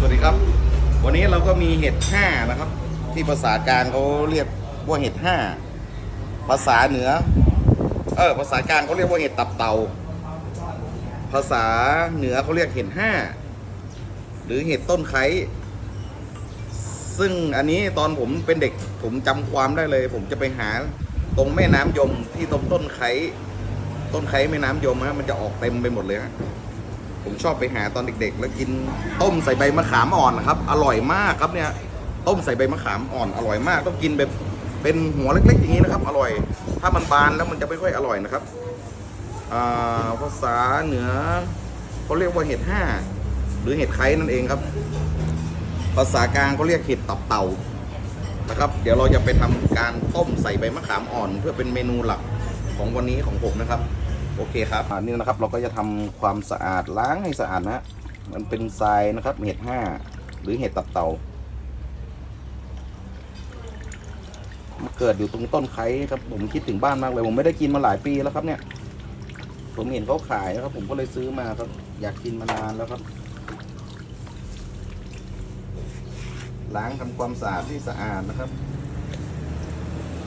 สวัสดีครับ วันนี้เราก็มีเห็ดห้านะครับ ที่ภาษากลางเขาเรียกว่าเห็ดห้าภาษาเหนือ เออภาษากลางเขาเรียกว่าเห็ดตับเต่า ภาษาเหนือเขาเรียกเห็ดห้าหรือเห็ดต้นไคร้ซึ่งอันนี้ตอนผมเป็นเด็กผมจำความได้เลย ผมจะไปหาตรงแม่น้ำยมที่ตรงต้นไคร้ต้นไคร้แม่น้ำยมฮะมันจะออกเต็มไปหมดเลยฮะ ผมชอบไปหาตอนเด็กๆ แล้วกินต้มใส่ใบมะขามอ่อนนะครับ อร่อยมากครับเนี่ย ต้มใส่ใบมะขามอ่อนอร่อยมากต้องกินแบบเป็นหัวเล็กๆอย่างนี้นะครับ อร่อย ถ้ามันบานแล้วมันจะไม่ค่อยอร่อยนะครับภาษาเหนือเขาเรียกว่าเห็ดห้าหรือเห็ดไข่นั่นเองครับ ภาษากลางเขาเรียกเห็ดตับเต่านะครับ เดี๋ยวเราจะไปทำการต้มใส่ใบมะขามอ่อน เพื่อเป็นเมนูหลักของวันนี้ของผมนะครับ โอเคครับอันนี้นะครับเราก็จะทำความสะอาดล้างให้สะอาดนะมันเป็นทรายนะครับ เห็ดห้าหรือเห็ดตับเต่ามาเกิดอยู่ตรงต้นไคร้ครับผมคิดถึงบ้านมากเลย ผมไม่ได้กินมาหลายปีแล้วครับเนี่ย ผมเห็นเขาขายนะครับ ผมก็เลยซื้อมาครับอยากกินมานานแล้วครับ ล้างทำความสะอาดที่สะอาดนะครับ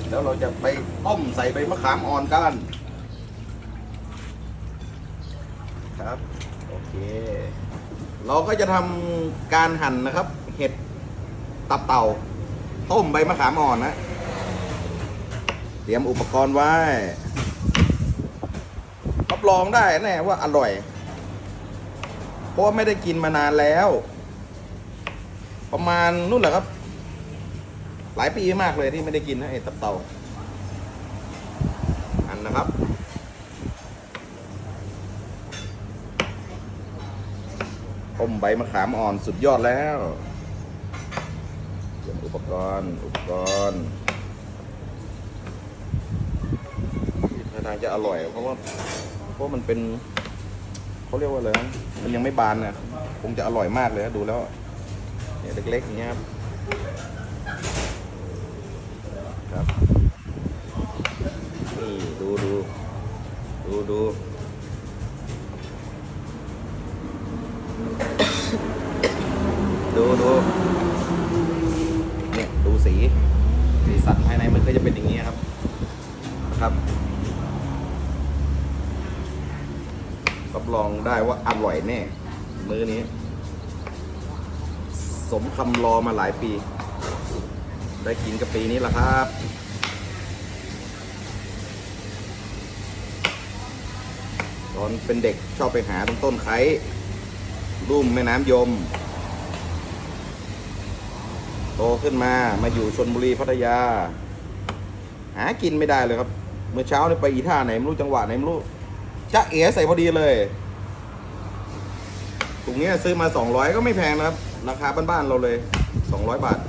แล้วเราจะไปต้มใส่ใบมะขามอ่อนกัน ครับ โอ เค เราก็จะทำการหั่นนะครับ เห็ดตับเต่า ต้มใบมะขามอ่อนนะ เตรียมอุปกรณ์ไว้รับรองได้แน่ว่าอร่อย เพราะว่าไม่ได้กินมานานแล้ว ประมาณนู่นแหละครับ หลายปีมากเลยที่ไม่ได้กินนะไอ้ตับเต่าอันนะครับ ต้มใบมะขามอ่อนสุดยอดแล้วเตรียมอุปกรณ์ อุปกรณ์ท่าทางจะอร่อย เพราะว่าเพราะมันเป็นเขาเรียกว่าอะไรนะมันยังไม่บานนะคงจะอร่อยมากเลยดูแล้วเนี่ยเล็กๆอย่างเงี้ยครับครับนี่ดูดูดูดู ดูดูเนี่ยดูสีสีสันภายในมันก็จะเป็นอย่างนี้ครับครับรับรองได้ว่าอร่อยแน่มื้อนี้ สมคำรอมาหลายปี ได้กินกับปีนี้แหละครับตอนเป็นเด็กชอบไปหาตรงต้นไคร้รุ่มแม่น้ำยม ตขึ้นมามาอยู่ชนบุรีพัทยา หากินไม่ได้เลยครับ เมื่อเช้าเนี่ยไปอีท่าไหนไม่รู้จังหวะไหนไม่รู้จะเอ๋ใส่พอดีเลยถุงนี้ซื้อมา 200 ก็ไม่แพงนะครับ ราคาบ้านๆเราเลย 200 บาท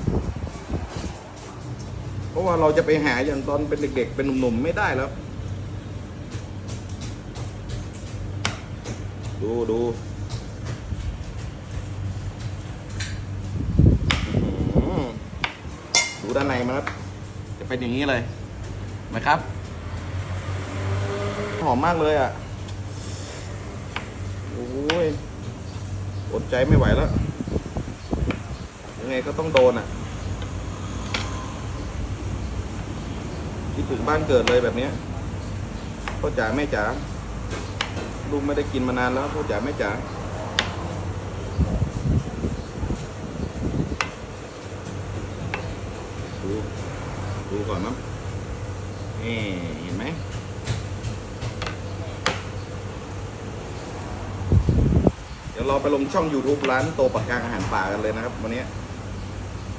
เพราะว่าเราจะไปหาอย่างตอนเป็นเด็ก ๆ เป็นหนุ่มๆ ไม่ได้แล้ว ดูดู อืม ดูด้านในมันจะเป็นอย่างนี้เลยนะครับ หอมมากเลยอะ โอ้ย อดใจไม่ไหวแล้ว ยังไงก็ต้องโดนอะ คิดถึงบ้านเกิดเลยแบบนี้พ่อจ๋าแม่จ๋าลูกไม่ได้กินมานานแล้วพ่อจ๋าแม่จ๋า ดู ดู ก่อนนะนี่เห็นไหมเดี๋ยวเราไปลงช่อง YouTube ร้านโตปากกางอาหารป่ากันเลยนะครับ วันนี้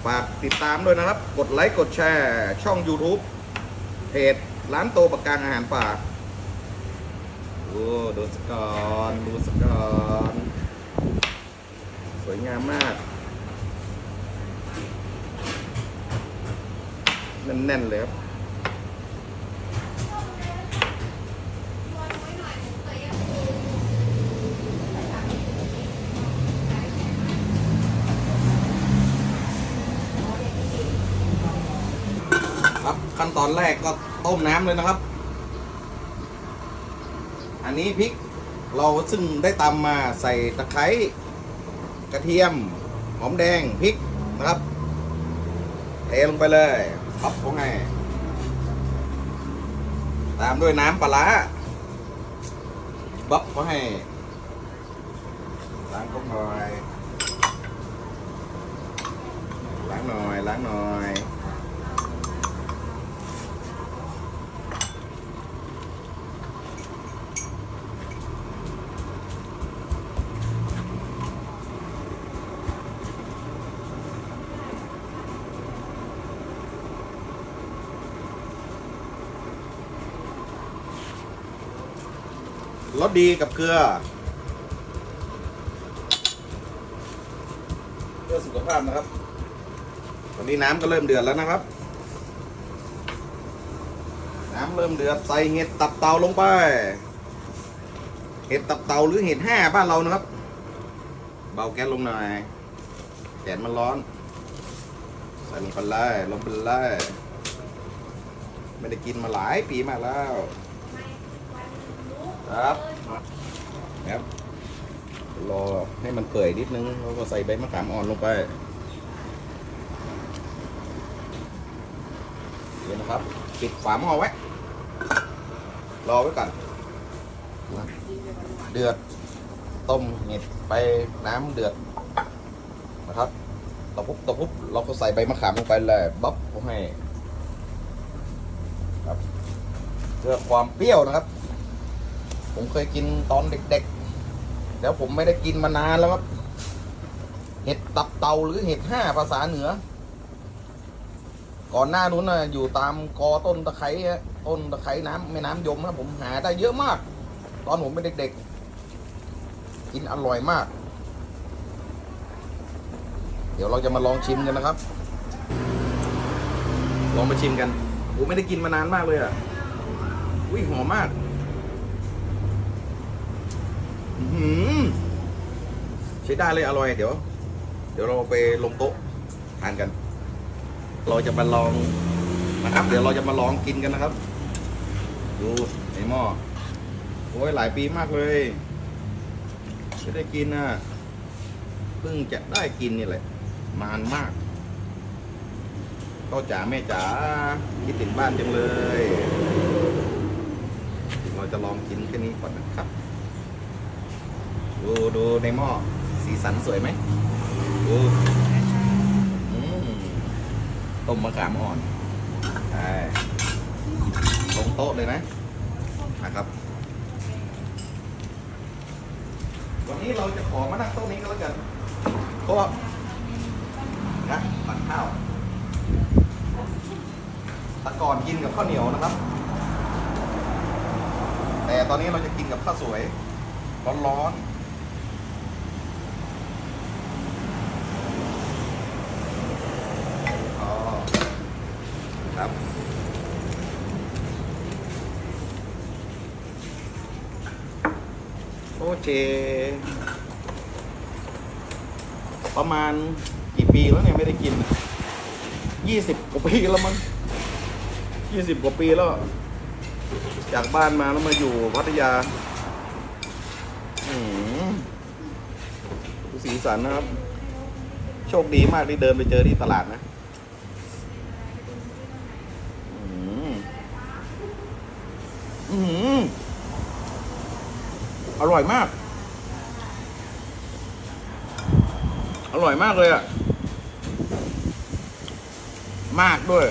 ฝากติดตามด้วยนะครับ กดไลค์กดแชร์ช่อง YouTube เพจร้านโตปากกางอาหารป่าดูดูสกอนดูสกอนสวยงามมาก แน่นๆเลยครับครับขั้นตอนแรกก็ต้มน้ำเลยนะครับ อันนี้พริกเราซึ่งได้ตำมาใส่ตะไคร้กระเทียม หอมแดงพริกนะครับเทลงไปเลย ปั๊บลงให้ ตามด้วยน้ำปลาบ๊อบก็ให้ล้างก็หน่อยล้างหน่อยล้างหน่อย รสดีกับเกลือ เพื่อสุขภาพนะครับ ตอนนี้น้ำก็เริ่มเดือดแล้วนะครับ น้ำเริ่มเดือดใส่เห็ดตับเต่าลงไป เห็ดตับเต่าหรือเห็ดห้าบ้านเรานะครับ เบาแก๊สลงหน่อยแดดมันร้อน ใส่ลงไปเลยลงไปเลยไม่ได้กินมาหลายปีมากแล้ว ครับครับรอให้มันเปื่อยนิดนึงแล้วก็ใส่ใบมะขามอ่อนลงไปเดี๋ยวนะครับ ปิดฝาหม้อไว้ รอไว้ก่อน เดือด ต้มเห็ดไปน้ำเดือดนะครับตะพุบตะพุบเราก็ใส่ใบมะขามลงไปเลยบ๊อบให้ ครับ เพื่อความเปรี้ยวนะครับ ผมเคยกินตอนเด็กๆ แล้วผมไม่ได้กินมานานแล้วครับ เห็ดตับเตาหรือเห็ดห้าภาษาเหนือ ก่อนหน้านู้นนะอยู่ตามกอต้นตะไคร้ต้นตะไคร้น้ำแม่น้ำยมนะผมหาได้เยอะมาก ตอนผมเป็นเด็กๆ กินอร่อยมาก เดี๋ยวเราจะมาลองชิมกันนะครับ ลองมาชิมกันผมไม่ได้กินมานานมากเลยอะอุ้ยหอมมาก ใช้ได้เลยอร่อยเดี๋ยว เดี๋ยวเราไปลงโต๊ะทานกัน เราจะมาลองนะครับ เดี๋ยวเราจะมาลองกินกันนะครับ ดูในหม้อโอ้ยหลายปีมากเลยไม่ได้กินอะเพิ่งจะได้กินนี่แหละนานมากก็จ๋าแม่จ๋าคิดถึงบ้านจังเลย เราจะลองกินแค่นี้ก่อนนะครับ ดูดูในหม้อสีสันสวยไหมดูต้มมะขามอ่อนใช่ลงโต๊ะเลยนะนะครับ วันนี้เราจะขอมานั่งโต๊ะนี้ก็แล้วกันเพราะว่านะตักข้าวตะก่อนกินกับข้าวเหนียวนะครับ แต่ตอนนี้เราจะกินกับข้าวสวยร้อนๆอ๋อครับ โอ เคประมาณกี่ปีแล้วเนี่ยไม่ได้กินยี่สิบกว่าปีแล้วมั้งยี่สิบกว่าปีแล้ว จากบ้านมาแล้วมาอยู่พัทยาอืมสีสันนะครับ โชคดีมากที่เดินไปเจอที่ตลาดนะอืมอืมอร่อยมาก ร่อยมากเลยอะมากด้วย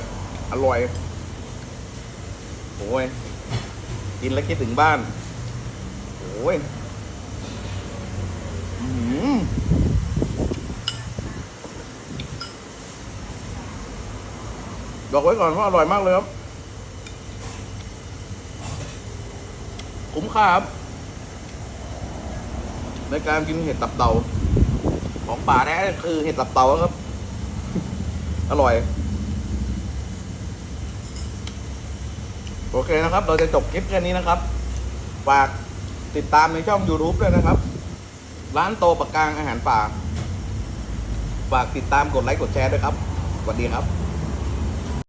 อร่อย โอ้ย กินแล้วคิดถึงบ้าน โอ้ยอืมบอกไว้ก่อนว่าอร่อยมากเลยครับ คุ้มค่าครับ ในการกินเห็ดตับเต่า ของป่าแท้คือเห็ดตับเต่าครับ อร่อย โอเคนะครับ เราจะจบคลิปแค่นี้นะครับ ฝากติดตามในช่อง YouTube ด้วยนะครับ ร้านโตปะกลางอาหารป่า ฝากติดตามกดไลค์กดแชร์ด้วยครับสวัสดีครับ